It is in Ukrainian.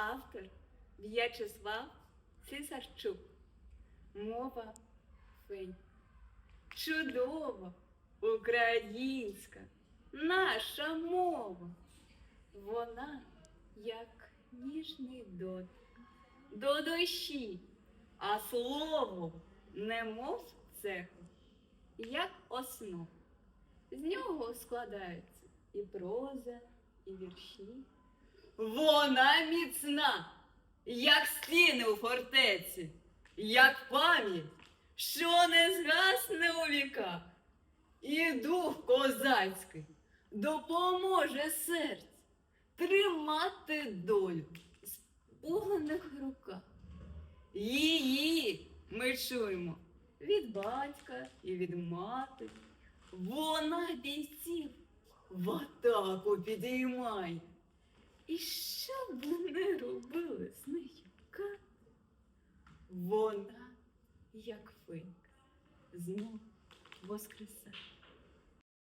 Автор В'ячеслав Цисарчук. Мова фень. Чудова українська наша мова. Вона як ніжний дотик до душі, а слово немов цеху, як основа. З нього складаються і проза, і вірші. Вона міцна, як стіни у фортеці, як пам'ять, що не згасне у віках. І дух козацький допоможе серцю тримати долю в спуглених руках. Її ми чуємо від батька і від матері. Вона бійців в атаку підіймає. І що б вони робили з нею? Вона, як финк, знов воскресає.